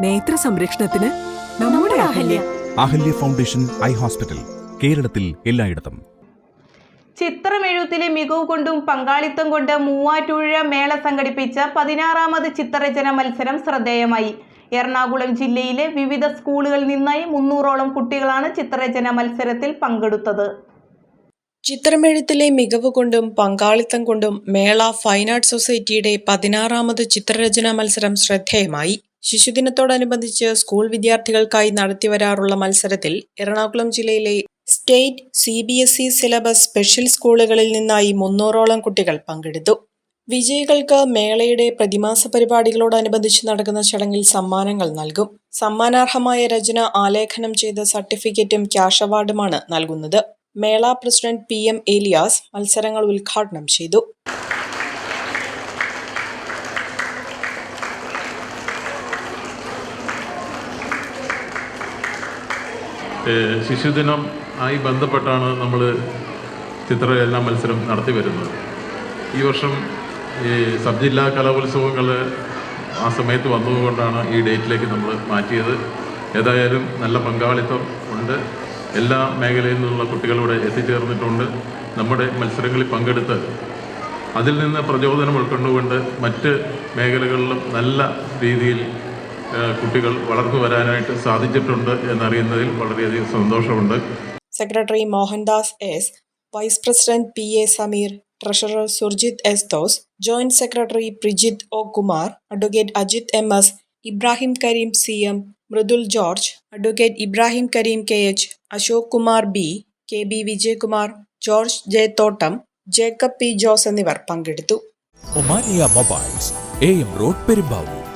നേത്ര സംരക്ഷണത്തിന് നമ്മുടെ Ahalya. Ahalya foundation eye hospital കേരളത്തിൽ എല്ലായിടത്തും. ചിത്രമെഴുത്തിലെ മികവ് കൊണ്ടും പങ്കാളിത്തം കൊണ്ട് മൂവാറ്റുപുഴ മേള സംഘടിപ്പിച്ച പതിനാറാമത് ചിത്രരചന മത്സരം ശ്രദ്ധേയമായി. എറണാകുളം ജില്ലയിലെ വിവിധ സ്കൂളുകളിൽ നിന്നായി മുന്നൂറോളം കുട്ടികളാണ് ചിത്രരചന മത്സരത്തിൽ പങ്കെടുത്തത്. ചിത്രമെഴുത്തിലെ മികവ് കൊണ്ടും പങ്കാളിത്തം കൊണ്ടും മേള ഫൈൻ ആർട്സ് സൊസൈറ്റിയുടെ പതിനാറാമത് ചിത്രരചനാ മത്സരം ശ്രദ്ധേയമായി. ശിശുദിനത്തോടനുബന്ധിച്ച് സ്കൂൾ വിദ്യാർത്ഥികൾക്കായി നടത്തിവരാറുള്ള മത്സരത്തിൽ എറണാകുളം ജില്ലയിലെ state C B S E syllabus special സ്കൂളുകളിൽ നിന്നായി മുന്നൂറോളം കുട്ടികൾ പങ്കെടുത്തു. വിജയികൾക്ക് മേളയുടെ പ്രതിമാസ പരിപാടികളോടനുബന്ധിച്ച് നടക്കുന്ന ചടങ്ങിൽ സമ്മാനങ്ങൾ നൽകും. സമ്മാനാർഹമായ രചന ആലേഖനം ചെയ്ത സർട്ടിഫിക്കറ്റും ക്യാഷ് അവാർഡുമാണ് നൽകുന്നത്. മേള പ്രസിഡന്റ് പി എം ഏലിയാസ് മത്സരങ്ങൾ ഉദ്ഘാടനം ചെയ്തു. ശിശുദിനം ആയി ബന്ധപ്പെട്ടാണ് നമ്മൾ ചിത്രരചന മത്സരം നടത്തി വരുന്നത്. ഈ വർഷം ഈ സബ് ജില്ലാ കലോത്സവങ്ങൾ ആ സമയത്ത് വന്നതുകൊണ്ടാണ് ഈ ഡേറ്റിലേക്ക് നമ്മൾ മാറ്റിയത്. ഏതായാലും നല്ല പങ്കാളിത്തം ഉണ്ട്. എല്ലാ മേഖലയിൽ നിന്നുള്ള കുട്ടികളിവിടെ എത്തിച്ചേർന്നിട്ടുണ്ട്. നമ്മുടെ മത്സരങ്ങളിൽ പങ്കെടുത്ത് അതിൽ നിന്ന് പ്രചോദനം ഉൾക്കൊണ്ടുകൊണ്ട് മറ്റ് മേഖലകളിലും നല്ല രീതിയിൽ കുട്ടികൾ വളർന്നു വരാനായിട്ട് സാധിച്ചിട്ടുണ്ട് എന്നറിയുന്നതിൽ വളരെയധികം സന്തോഷമുണ്ട്. Secretary Mohandas S vice president P A Sameer treasurer Surjith S those joint secretary Prijith O Kumar advocate Ajith M S Ibrahim Kareem C M Mridul George advocate Ibrahim Kareem K H Ashok Kumar B K B Vijayakumar George J Thottam Jacob P Jose എന്നിവർ പങ്കെടുത്തു. Omania mobiles A M road Perumbavoor.